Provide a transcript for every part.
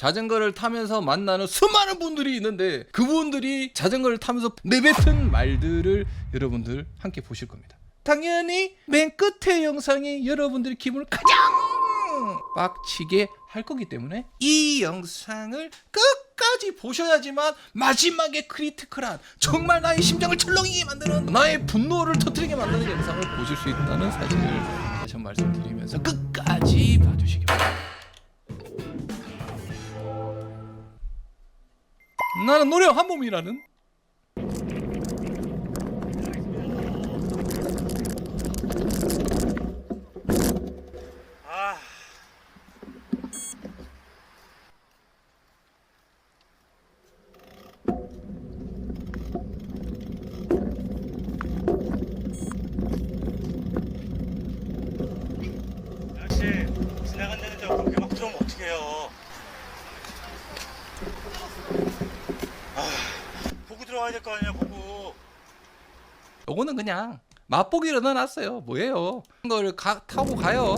자전거를 타면서 만나는 수많은 분들이 있는데 그분들이 자전거를 타면서 내뱉은 말들을 여러분들 함께 보실 겁니다. 당연히 맨 끝에 영상이 여러분들의 기분을 가장 빡치게 할 거기 때문에 이 영상을 끝까지 보셔야지만 마지막에 크리티컬한 정말 나의 심장을 철렁이게 만드는 나의 분노를 터뜨리게 만드는 영상을 보실 수 있다는 사실을 다시 말씀드리면서 끝까지 봐주시기 바랍니다. 나는 노래 한 몸이라는 아, 아저씨 지나간다는데 그렇게 막 들어오면 어떡해요 아, 보고 들어와야 될 거 아니야 보고 요거는 그냥 맛보기로 넣어놨어요. 뭐예요? 이걸 가, 타고 가요.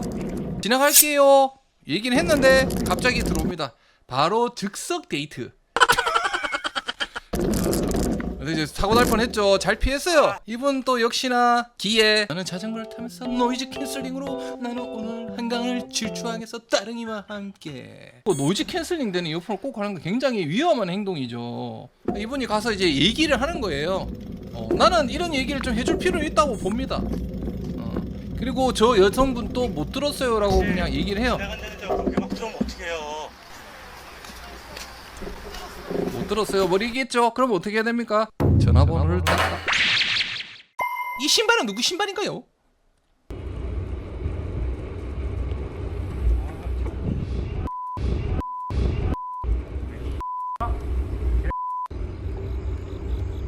지나갈게요. 얘기는 했는데 갑자기 들어옵니다. 바로 즉석 데이트. 이제 사고 날 뻔했죠. 잘 피했어요. 이분 또 역시나 기에 나는 자전거를 타면서 노이즈 캔슬링으로 나는 오늘 한강을 질주하겠어 따릉이와 함께. 또 노이즈 캔슬링 되는 이어폰을 꼭 하는 거 굉장히 위험한 행동이죠. 이분이 가서 이제 얘기를 하는 거예요. 어, 나는 이런 얘기를 좀 해줄 필요는 있다고 봅니다. 어, 그리고 저 여성분 또 못 들었어요라고 그냥 얘기를 해요. 지나간다는데 그렇게 막 들어오면 어떡해요 못 들었어요. 모르겠죠. 그럼 어떻게 해야 됩니까? 전화번호를 딱. 이 신발은 누구 신발인가요?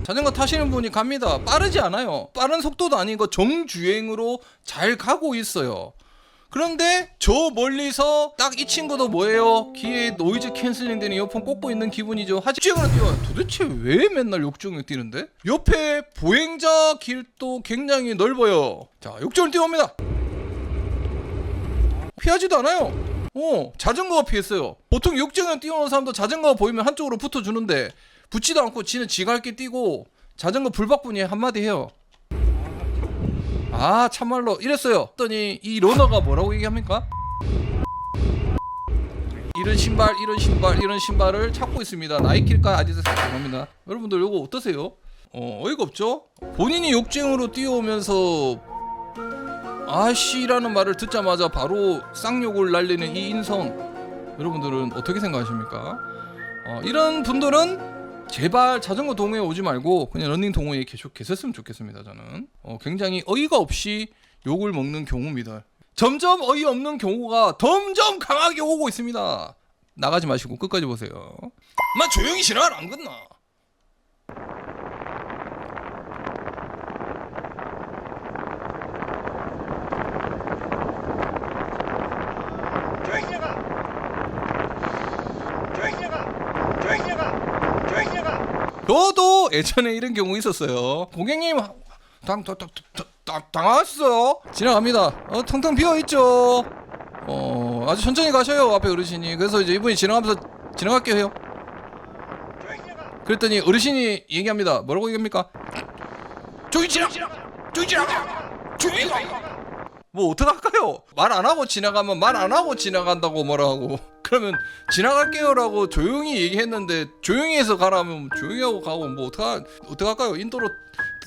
자전거 타시는 분이 갑니다. 빠르지 않아요. 빠른 속도도 아니고 정주행으로 잘 가고 있어요. 그런데 저 멀리서 딱 이 친구도 뭐예요? 귀에 노이즈 캔슬링 되는 이어폰 꽂고 있는 기분이죠. 하지경으로 뛰어요. 도대체 왜 맨날 욕정을 뛰는데? 옆에 보행자 길도 굉장히 넓어요. 자, 욕정을 뛰어옵니다. 피하지도 않아요. 어, 자전거가 피했어요. 보통 욕정을 뛰어오는 사람도 자전거가 보이면 한쪽으로 붙어주는데 붙지도 않고 지는 지갈게 뛰고 자전거 불박분이 한마디 해요. 아 참말로 이랬어요. 했더니 이 러너가 뭐라고 얘기합니까? 이런 신발, 이런 신발, 이런 신발을 찾고 있습니다. 나이킬까 아디다스 죄송합니다. 여러분들 이거 어떠세요? 어 어이가 없죠? 본인이 욕쟁으로 뛰어오면서 아씨라는 말을 듣자마자 바로 쌍욕을 날리는 이 인성 여러분들은 어떻게 생각하십니까? 어, 이런 분들은 제발 자전거 동호회 오지 말고 그냥 런닝 동호회에 계속 계셨으면 좋겠습니다. 저는 어, 굉장히 어이가 없이 욕을 먹는 경우입니다. 점점 어이없는 경우가 점점 강하게 오고 있습니다. 나가지 마시고 끝까지 보세요. 마 조용히 지나가라 안 끝나. 조용히 지나가 조용히 지나가 조용히 지나가 조용히 지나가 저도 예전에 이런 경우 있었어요. 고객님 당, 당, 당, 당, 당, 당황하셨어요? 지나갑니다. 어, 텅텅 비어 있죠. 어, 아주 천천히 가셔요 앞에 어르신이. 그래서 이제 이분이 지나가면서 지나갈게요 해요. 그랬더니 어르신이 얘기합니다. 뭐라고 얘기합니까? 저기 지나, 저기 지나가, 저기 가. 뭐 어떡할까요? 말 안 하고 지나가면 말 안 하고 지나간다고 뭐라 하고 그러면 지나갈게요라고 조용히 얘기했는데 조용히 해서 가라면 조용히 하고 가고 뭐 어떡하 어떡할까요? 인도로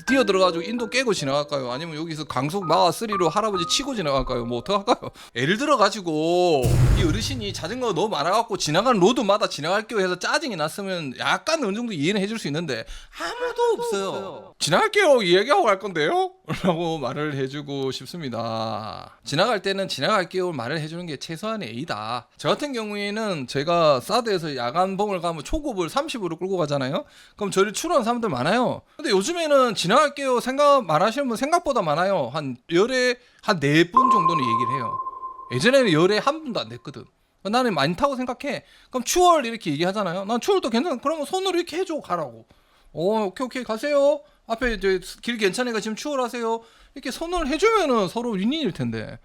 뛰어 들어가지고 인도 깨고 지나갈까요? 아니면 여기서 강속 마가 쓰리로 할아버지 치고 지나갈까요? 뭐 어떡할까요? 예를 들어 가지고 이 어르신이 자전거가 너무 많아 갖고 지나가는 로드마다 지나갈게요 해서 짜증이 났으면 약간 어느 정도 이해는 해줄 수 있는데 아무도 없어요. 지나갈게요 이야기하고 갈 건데요? 라고 말을 해주고 싶습니다. 지나갈 때는 지나갈게요 말을 해주는 게 최소한의 A다. 저 같은 경우에는 제가 사드에서 야간봉을 가면 초급을 30으로 끌고 가잖아요. 그럼 저를 추루하는 사람들 많아요. 근데 요즘에는 지나 갈게요 생각 말하시는 분 생각보다 많아요. 한 열에 한 네 분 정도는 얘기를 해요. 예전에는 열에 한 분도 안 됐거든. 나는 많다고 생각해. 그럼 추월 이렇게 얘기하잖아요. 난 추월도 괜찮아. 그러면 손으로 이렇게 해줘 가라고. 오, 오케이 오케이 가세요. 앞에 이제 길 괜찮으니까 지금 추월하세요. 이렇게 선언을 해주면은 서로 윈윈일 텐데.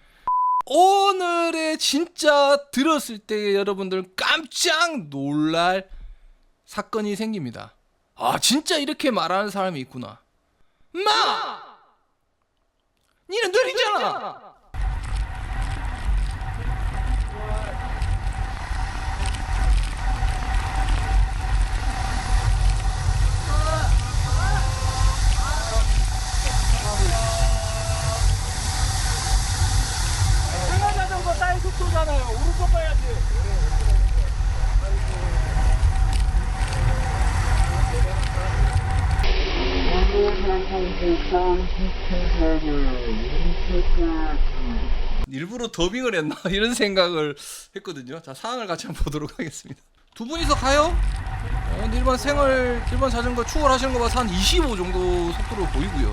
오늘의 진짜 들었을 때 여러분들 깜짝 놀랄 사건이 생깁니다. 아 진짜 이렇게 말하는 사람이 있구나. 마! 니는 느리잖아. 생활 자전거 따위 속도잖아요. 오른쪽 가야지. 일부러 더빙을 했나 이런 생각을 했거든요. 자 상황을 같이 한번 보도록 하겠습니다. 두 분이서 가요? 어, 일반 생활 일반 자전거 추월하시는 거 봐서 한 25 정도 속도로 보이고요.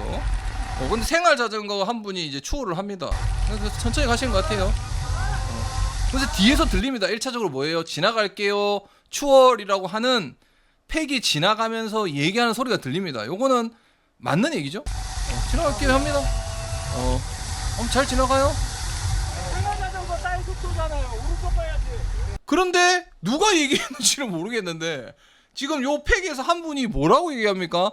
어, 근데 생활 자전거 한 분이 이제 추월을 합니다. 그래서 천천히 가시는 것 같아요. 어. 그래서 뒤에서 들립니다. 1차적으로 뭐예요? 지나갈게요. 추월이라고 하는 팩이 지나가면서 얘기하는 소리가 들립니다. 요거는 맞는 얘기죠? 어, 지나갈게요 합니다. 어, 어, 잘 지나가요. 생활 자전거 따위 속도잖아요. 오른쪽 가야지. 그런데 누가 얘기했는지는 모르겠는데 지금 요 팩에서 한 분이 뭐라고 얘기합니까?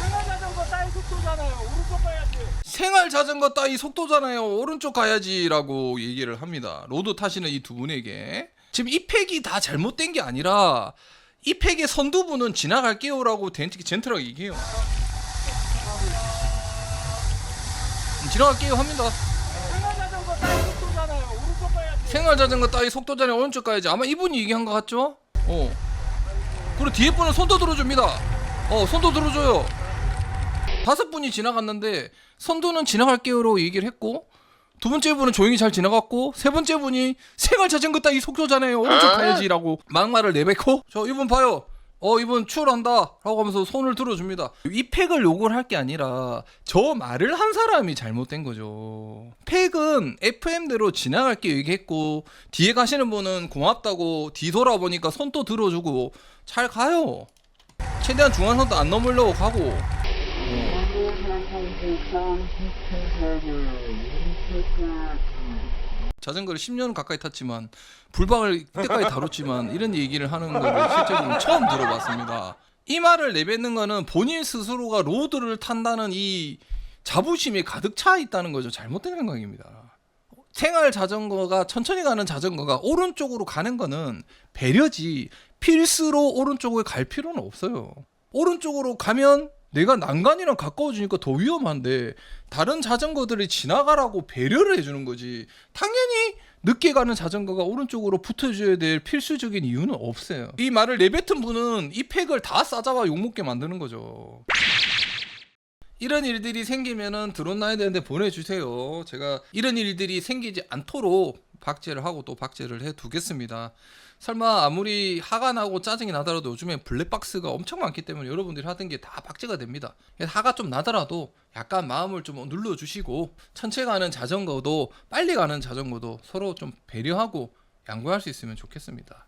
생활 자전거 따위 속도잖아요. 오른쪽 가야지. 생활 자전거 따위 속도잖아요. 오른쪽 가야지라고 얘기를 합니다. 로드 타시는 이 두 분에게 지금 이 팩이 다 잘못된 게 아니라 이 팩의 선두분은 지나갈게요라고 젠틀하게 얘기해요. 음, 지나갈게요 합니다. 생활 자전거 따위 속도잖아요. 오른쪽 가야지. 아마 이분이 얘기한 것 같죠? 어. 그리고 뒤에 분은 손도 들어줍니다. 어, 손도 들어줘요. 다섯 분이 지나갔는데 선두는 지나갈게요로 얘기를 했고 두 번째 분은 조용히 잘 지나갔고 세 번째 분이 생활 자전거 따위 속도잖아요. 오른쪽 가야지라고 막말을 내뱉고 저 이분 봐요. 어 이분 추월한다. 라고 하면서 손을 들어줍니다. 이 팩을 욕을 할게 아니라 저 말을 한 사람이 잘못된 거죠. 팩은 FM대로 지나갈게 얘기했고 뒤에 가시는 분은 고맙다고 뒤 돌아보니까 손 또 들어주고 잘 가요. 최대한 중앙선도 안 넘으려고 가고 자전거를 10년 가까이 탔지만 불박을 이때까지 다뤘지만 이런 얘기를 하는 거를 실제로 처음 들어봤습니다. 이 말을 내뱉는 거는 본인 스스로가 로드를 탄다는 이 자부심이 가득 차 있다는 거죠. 잘못된 생각입니다. 생활 자전거가 천천히 가는 자전거가 오른쪽으로 가는 거는 배려지 필수로 오른쪽을 갈 필요는 없어요. 오른쪽으로 가면 내가 난간이랑 가까워지니까 더 위험한데 다른 자전거들이 지나가라고 배려를 해주는 거지. 당연히 늦게 가는 자전거가 오른쪽으로 붙어줘야 될 필수적인 이유는 없어요. 이 말을 내뱉은 분은 이 팩을 다 싸잡아 욕먹게 만드는 거죠. 이런 일들이 생기면은 드론 나야 되는데 보내주세요. 제가 이런 일들이 생기지 않도록 박제를 하고 또 박제를 해 두겠습니다. 설마 아무리 화가 나고 짜증이 나더라도 요즘에 블랙박스가 엄청 많기 때문에 여러분들이 하던 게 다 박제가 됩니다. 화가 좀 나더라도 약간 마음을 좀 눌러주시고 천천히 가는 자전거도 빨리 가는 자전거도 서로 좀 배려하고 양보할 수 있으면 좋겠습니다.